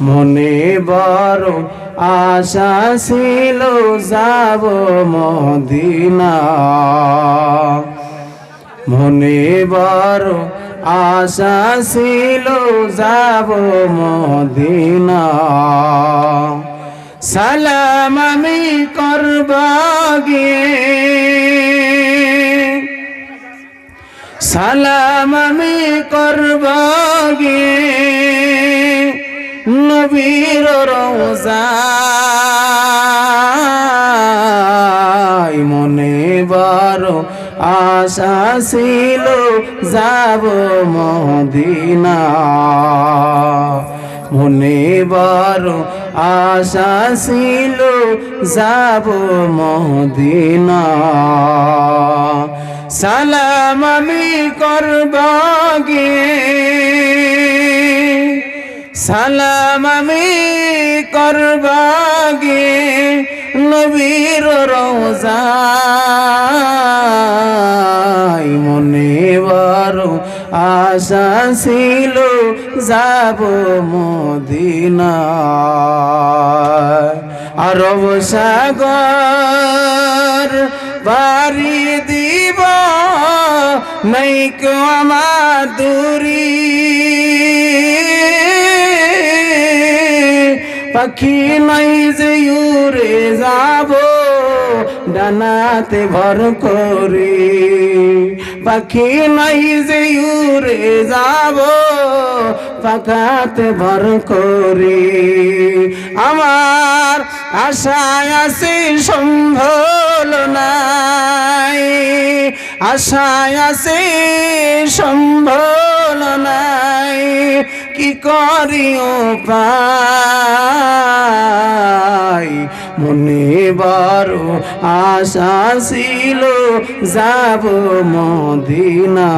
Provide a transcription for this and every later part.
মনে বড় আশা ছিল, যাব মদিনা। মনে বড় আশা ছিল, যাব মদিনা। সালাম আমি করবা সালাম আমি করবা গিয়ে। নবীর রোজাই মনে বড় আশা ছিল, যাব মদিনা। মনে বড় আশা ছিল, যাব মদিনা। সালাম আমি করবা গিয়ে সালাম আমি করবাগে নবীর রোজাই মনে বড় আশা ছিল যাব মদিনা আরব সাগর বাড়ি দিব নাই কেউ আমার দূরি। পাখি নাই যে উড়ে যাব, ডানাতে ভর করে। পাখি নাই যে উড়ে যাব, পাখাতে ভর করে। আমার আশায় আছে সম্ভল নাই, আশায় আছে সম্ভল নাই। কি করিও পাই? মনে বড় আশা ছিল যাব মদিনা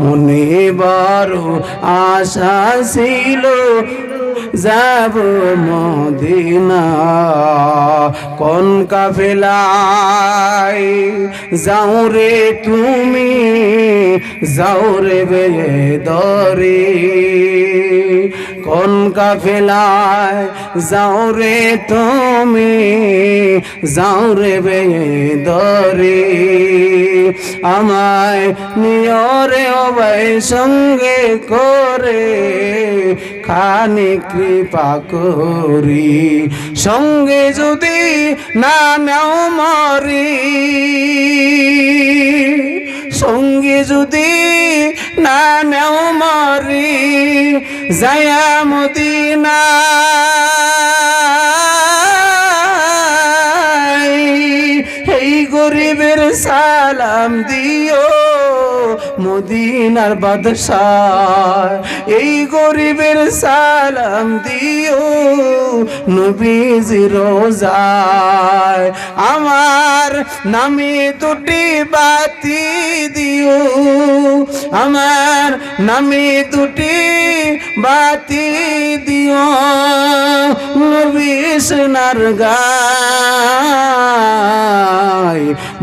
মনে বড় আশা ছিল যাব মদিনা। কোন কাফেলায় যাও রে তুমি? যাও রে বেদরে। কোন কাফেলায় যাও রে তুমি? যাও রে বেদরে। আমায় নিয়রে অবাই সঙ্গে করে। খানি কৃপা করি। সঙ্গে যদি না নাও মরি। সঙ্গে যদি না নেও মরি। যায়া মদিনা গরিবের সালাম দিও, মদিনার বাদশাহ। এই গরিবের সালাম দিও নবীজি রোজায়। আমার নামে দুটি বাতি দিও, আমার নামে দুটি বাতি দিও, নবী সোনার গায়।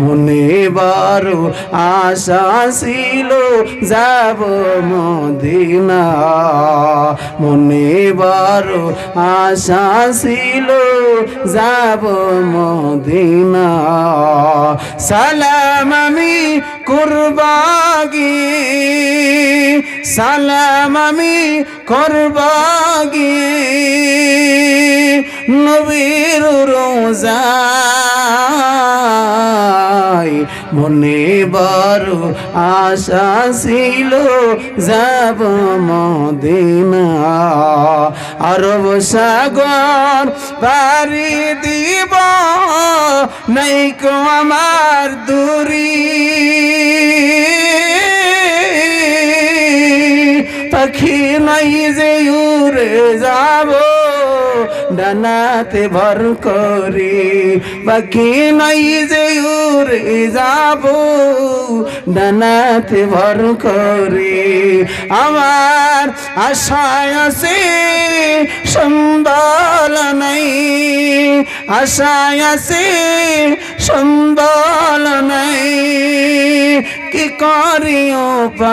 মনে বারো আশা ছিল, যাব মদিনা। মনে বারো আশা ছিল, যাব মদিনা। সালাম আমি কুরবাগি, সালাম আমি করবাগি। নবীর রোজাই মনে বড় আশা ছিল, যাব মদিনা। আরব সাগর পারি দিব, নাই কো আমার দূরি। পাখি নাই যে উড়ে যাব ডানাতে ভর করে। পাখি নাই যে উড়ে যাব, ডানাতে ভর করে। আমার আশায় আছে সম্বল নাই। আশায় আছে সম্বল নাই। কি করিও পাই?